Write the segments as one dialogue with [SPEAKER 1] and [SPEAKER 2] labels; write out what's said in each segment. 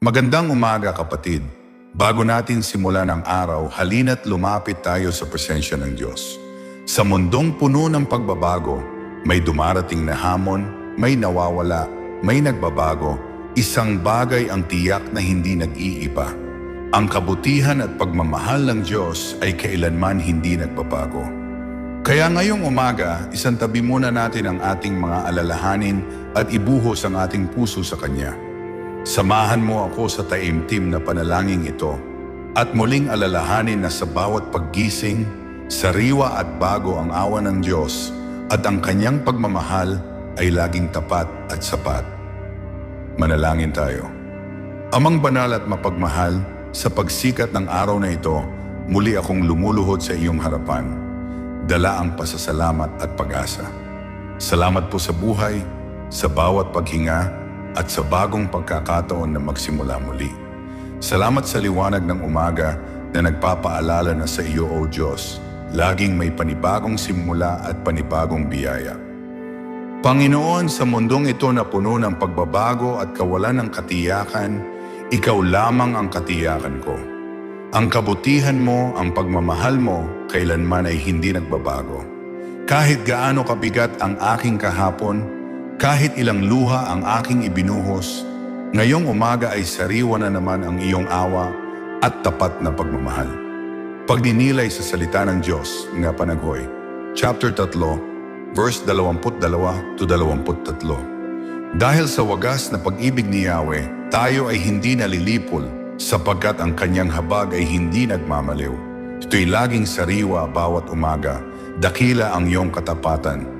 [SPEAKER 1] Magandang umaga kapatid. Bago natin simulan ang araw, halina't lumapit tayo sa presensya ng Diyos. Sa mundong puno ng pagbabago, may dumarating na hamon, may nawawala, may nagbabago, isang bagay ang tiyak na hindi nag-iiba. Ang kabutihan at pagmamahal ng Diyos ay kailanman hindi nagbabago. Kaya ngayong umaga, isantabi muna natin ang ating mga alalahanin at ibuhos ang ating puso sa Kanya. Samahan mo ako sa taimtim na panalangin ito at muling alalahanin na sa bawat paggising, sariwa at bago ang awa ng Diyos at ang kanyang pagmamahal ay laging tapat at sapat. Manalangin tayo. Amang banal at mapagmahal, sa pagsikat ng araw na ito, muli akong lumuluhod sa iyong harapan. Dala ang pasasalamat at pag-asa. Salamat po sa buhay, sa bawat paghinga, at sa bagong pagkakataon na magsimula muli. Salamat sa liwanag ng umaga na nagpapaalala na sa iyo, O Diyos, laging may panibagong simula at panibagong biyaya. Panginoon, sa mundong ito na puno ng pagbabago at kawalan ng katiyakan, ikaw lamang ang katiyakan ko. Ang kabutihan mo, ang pagmamahal mo, kailanman ay hindi nagbabago. Kahit gaano kabigat ang aking kahapon, kahit ilang luha ang aking ibinuhos, ngayong umaga ay sariwa na naman ang iyong awa at tapat na pagmamahal. Pagninilay sa salita ng Diyos, nga panaghoy, chapter 3, verse 22 to 23. Dahil sa wagas na pag-ibig ni Yahweh, tayo ay hindi nalilipol sapagkat ang kanyang habag ay hindi nagmamaliw. Ito'y laging sariwa bawat umaga, dakila ang iyong katapatan.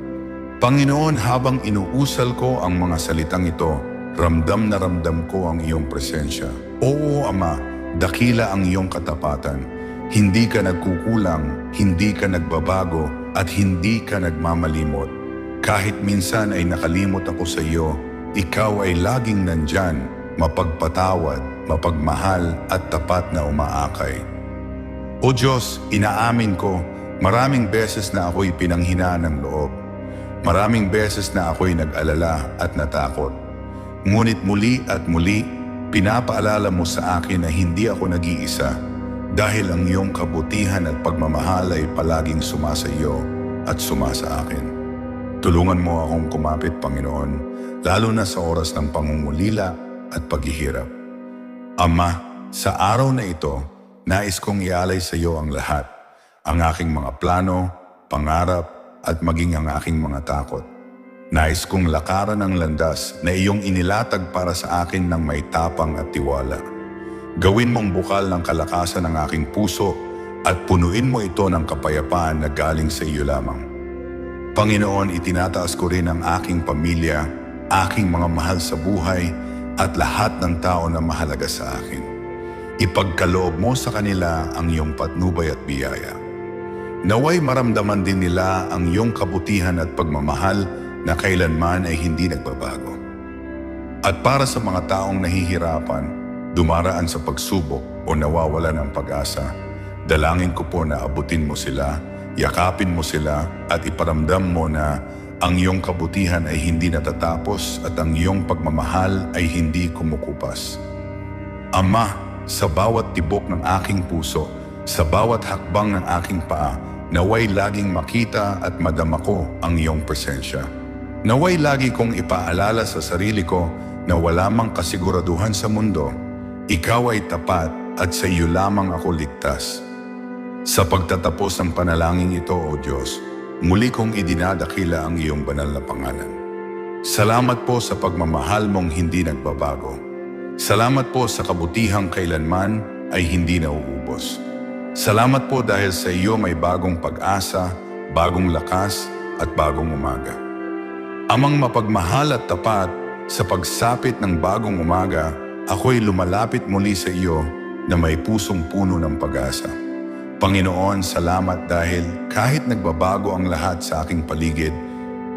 [SPEAKER 1] Panginoon, habang inuusal ko ang mga salitang ito, ramdam na ramdam ko ang iyong presensya. Oo, Ama, dakila ang iyong katapatan. Hindi ka nagkukulang, hindi ka nagbabago, at hindi ka nagmamalimot. Kahit minsan ay nakalimot ako sa iyo, ikaw ay laging nandyan, mapagpatawad, mapagmahal at tapat na umaakay. O Diyos, inaamin ko, maraming beses na ako'y pinanghinaan ng loob. Maraming beses na ako'y nag-alala at natakot. Ngunit muli at muli, pinapaalala mo sa akin na hindi ako nag-iisa dahil ang iyong kabutihan at pagmamahal ay palaging sumasa iyo at sumasa akin. Tulungan mo akong kumapit, Panginoon, lalo na sa oras ng pangungulila at paghihirap. Ama, sa araw na ito, nais kong ialay sa iyo ang lahat, ang aking mga plano, pangarap, at maging ang aking mga takot. Nais kong lakaran ang landas na iyong inilatag para sa akin ng may tapang at tiwala. Gawin mong bukal ng kalakasan ng aking puso at punuin mo ito ng kapayapaan na galing sa iyo lamang. Panginoon, itinataas ko rin ang aking pamilya, aking mga mahal sa buhay, at lahat ng tao na mahalaga sa akin. Ipagkaloob mo sa kanila ang iyong patnubay at biyaya. Naway maramdaman din nila ang iyong kabutihan at pagmamahal na kailanman ay hindi nagbabago. At para sa mga taong nahihirapan, dumaraan sa pagsubok o nawawala ng pag-asa, dalangin ko po na abutin mo sila, yakapin mo sila at iparamdam mo na ang iyong kabutihan ay hindi natatapos at ang iyong pagmamahal ay hindi kumukupas. Ama, sa bawat tibok ng aking puso, sa bawat hakbang ng aking paa, naway laging makita at madama ko ang iyong presensya. Naway lagi kong ipaalala sa sarili ko na wala mang kasiguraduhan sa mundo, ikaw ay tapat at sa iyo lamang ako ligtas. Sa pagtatapos ng panalangin ito, O Diyos, muli kong idinadakila ang iyong banal na pangalan. Salamat po sa pagmamahal mong hindi nagbabago. Salamat po sa kabutihang kailanman ay hindi nauubos. Salamat po dahil sa iyo may bagong pag-asa, bagong lakas at bagong umaga. Amang mapagmahal at tapat sa pagsapit ng bagong umaga, ako'y lumalapit muli sa iyo na may pusong puno ng pag-asa. Panginoon, salamat dahil kahit nagbabago ang lahat sa aking paligid,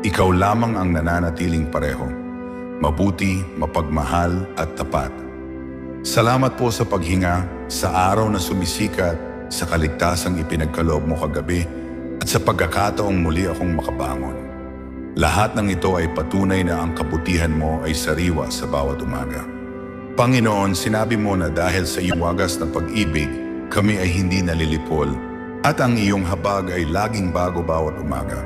[SPEAKER 1] ikaw lamang ang nananatiling pareho. Mabuti, mapagmahal at tapat. Salamat po sa paghinga, sa araw na sumisikat, sa kaligtasang ipinagkaloob mo kagabi, at sa pagkakataong muli akong makabangon. Lahat ng ito ay patunay na ang kabutihan mo ay sariwa sa bawat umaga. Panginoon, sinabi mo na dahil sa iyong wagas na pag-ibig, kami ay hindi nalilipol at ang iyong habag ay laging bago bawat umaga.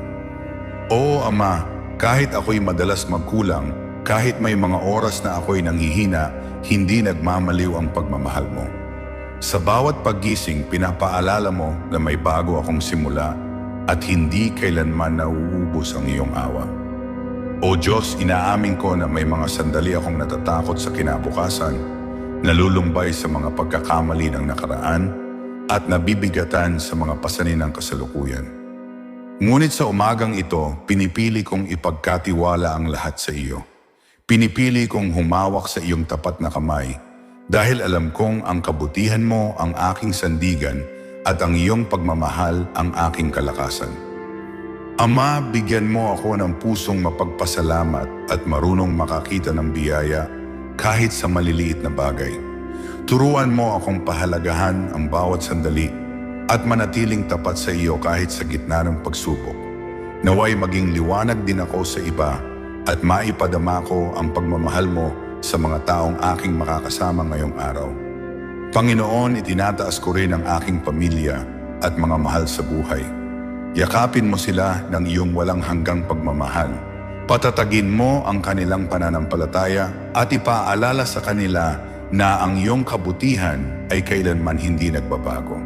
[SPEAKER 1] Oo, Ama, kahit ako'y madalas magkulang, kahit may mga oras na ako'y nanghihina, hindi nagmamaliw ang pagmamahal mo. Sa bawat paggising, pinapaalala mo na may bago akong simula at hindi kailanman nauubos ang iyong awa. O Diyos, inaamin ko na may mga sandali akong natatakot sa kinabukasan, nalulumbay sa mga pagkakamali ng nakaraan, at nabibigatan sa mga pasanin ng kasalukuyan. Ngunit sa umagang ito, pinipili kong ipagkatiwala ang lahat sa iyo. Pinipili kong humawak sa iyong tapat na kamay dahil alam kong ang kabutihan mo ang aking sandigan at ang iyong pagmamahal ang aking kalakasan. Ama, bigyan mo ako ng pusong mapagpasalamat at marunong makakita ng biyaya kahit sa maliliit na bagay. Turuan mo akong pahalagahan ang bawat sandali at manatiling tapat sa iyo kahit sa gitna ng pagsubok. Naway maging liwanag din ako sa iba at maipadama ko ang pagmamahal mo sa mga taong aking makakasama ngayong araw. Panginoon, itinataas ko rin ang aking pamilya at mga mahal sa buhay. Yakapin mo sila ng iyong walang hanggang pagmamahal. Patatagin mo ang kanilang pananampalataya at ipaalala sa kanila na ang iyong kabutihan ay kailanman hindi nagbabago.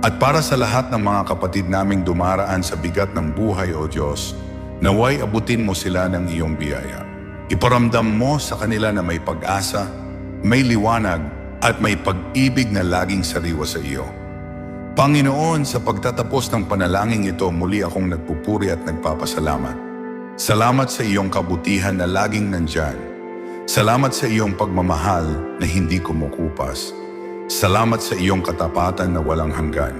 [SPEAKER 1] At para sa lahat ng mga kapatid naming dumaraan sa bigat ng buhay, O Diyos, naway abutin mo sila ng iyong biyaya. Iparamdam mo sa kanila na may pag-asa, may liwanag, at may pag-ibig na laging sariwa sa iyo. Panginoon, sa pagtatapos ng panalangin ito, muli akong nagpupuri at nagpapasalamat. Salamat sa iyong kabutihan na laging nandyan. Salamat sa iyong pagmamahal na hindi kumukupas. Salamat sa iyong katapatan na walang hanggan.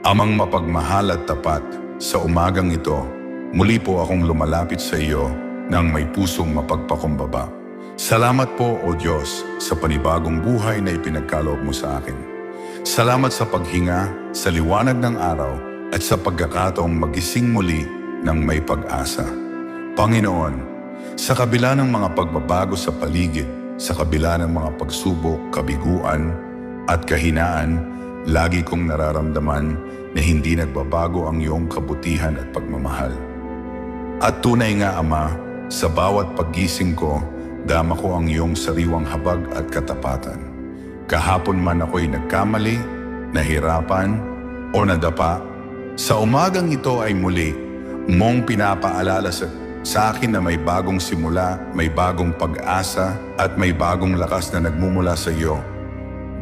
[SPEAKER 1] Amang mapagmahal at tapat, sa umagang ito, muli po akong lumalapit sa iyo ng may pusong mapagpakumbaba. Salamat po, O Diyos, sa panibagong buhay na ipinagkaloob mo sa akin. Salamat sa paghinga, sa liwanag ng araw, at sa pagkakataong magising muli ng may pag-asa. Panginoon, sa kabila ng mga pagbabago sa paligid, sa kabila ng mga pagsubok, kabiguan, at kahinaan, lagi kong nararamdaman na hindi nagbabago ang iyong kabutihan at pagmamahal. At tunay nga, Ama, sa bawat paggising ko, dama ko ang iyong sariwang habag at katapatan. Kahapon man ako'y nagkamali, nahirapan, o nadapa, sa umagang ito ay muli mong pinapaalala sa, sa akin na may bagong simula, may bagong pag-asa, at may bagong lakas na nagmumula sa iyo.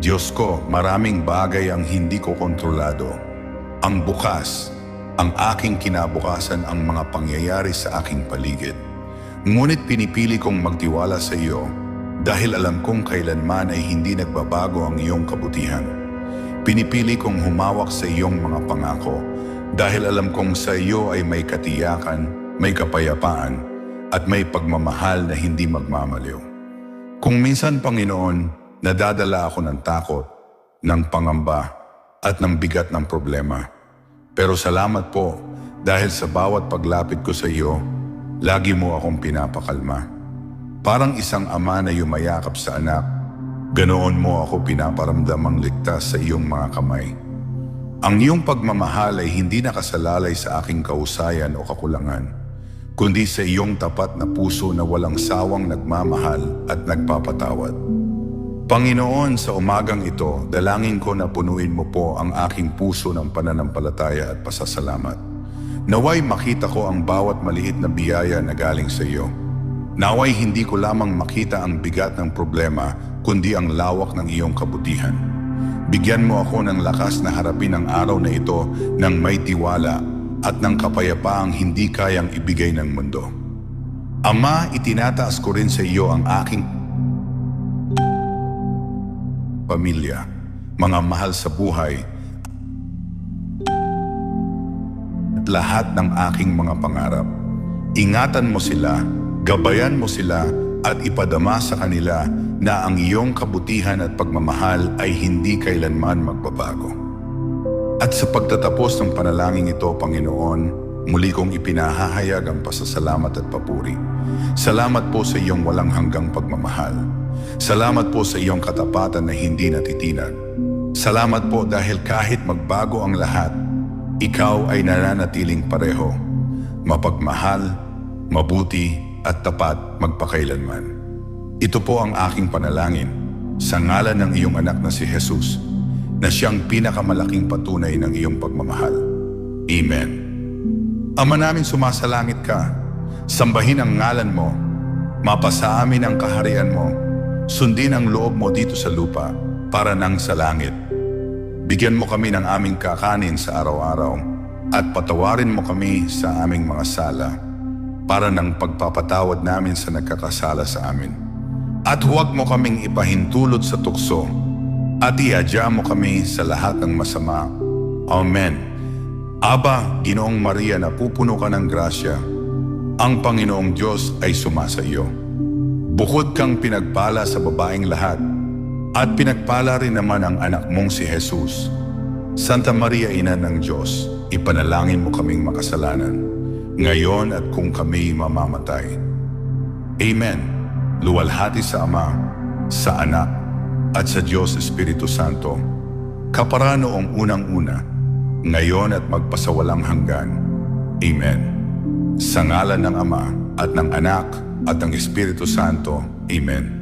[SPEAKER 1] Diyos ko, maraming bagay ang hindi ko kontrolado. Ang bukas, ang aking kinabukasan ang mga pangyayari sa aking paligid. Ngunit pinipili kong magtiwala sa iyo dahil alam kong kailanman ay hindi nagbabago ang iyong kabutihan. Pinipili kong humawak sa iyong mga pangako dahil alam kong sa iyo ay may katiyakan, may kapayapaan, at may pagmamahal na hindi magmamaliw. Kung minsan, Panginoon, nadadala ako ng takot, ng pangamba, at ng bigat ng problema. Pero salamat po dahil sa bawat paglapit ko sa iyo, lagi mo akong pinapakalma. Parang isang ama na yumayakap sa anak, ganoon mo ako pinaparamdamang ligtas sa iyong mga kamay. Ang iyong pagmamahal ay hindi nakasalalay sa aking kausayan o kakulangan, kundi sa iyong tapat na puso na walang sawang nagmamahal at nagpapatawad. Panginoon, sa umagang ito, dalangin ko na punuin mo po ang aking puso ng pananampalataya at pasasalamat. Naway makita ko ang bawat maliit na biyaya na galing sa iyo. Naway hindi ko lamang makita ang bigat ng problema, kundi ang lawak ng iyong kabutihan. Bigyan mo ako ng lakas na harapin ang araw na ito ng may tiwala at ng kapayapaang hindi kayang ibigay ng mundo. Ama, itinataas ko rin sa iyo ang aking pamilya, mga mahal sa buhay, lahat ng aking mga pangarap. Ingatan mo sila, gabayan mo sila, at ipadama sa kanila na ang iyong kabutihan at pagmamahal ay hindi kailanman magbabago. At sa pagtatapos ng panalangin ito, Panginoon, muli kong ipinahahayag ang pasasalamat at papuri. Salamat po sa iyong walang hanggang pagmamahal. Salamat po sa iyong katapatan na hindi natitinag. Salamat po dahil kahit magbago ang lahat, ikaw ay nananatiling pareho. Mapagmahal, mabuti at tapat magpakailanman. Ito po ang aking panalangin sa ngalan ng iyong anak na si Jesus na siyang pinakamalaking patunay ng iyong pagmamahal. Amen. Ama namin sumasalangit ka, sambahin ang ngalan mo, mapasa amin ang kaharian mo, sundin ang loob mo dito sa lupa para nang sa langit. Bigyan mo kami ng aming kakanin sa araw-araw at patawarin mo kami sa aming mga sala para ng pagpapatawad namin sa nagkakasala sa amin. At huwag mo kaming ipahintulot sa tukso at iadya mo kami sa lahat ng masama. Amen. Aba, Ginoong Maria na pupuno ka ng grasya, ang Panginoong Diyos ay sumasa iyo. Bukod kang pinagpala sa babaeng lahat, at pinagpala rin naman ang anak mong si Jesus. Santa Maria, Ina ng Diyos, ipanalangin mo kaming makasalanan, ngayon at kung kami mamamatay. Amen. Luwalhati sa Ama, sa Anak, at sa Diyos Espiritu Santo, kapara noong unang-una, ngayon at magpasawalang hanggan. Amen. Sa ngalan ng Ama, at ng Anak, at ng Espiritu Santo. Amen.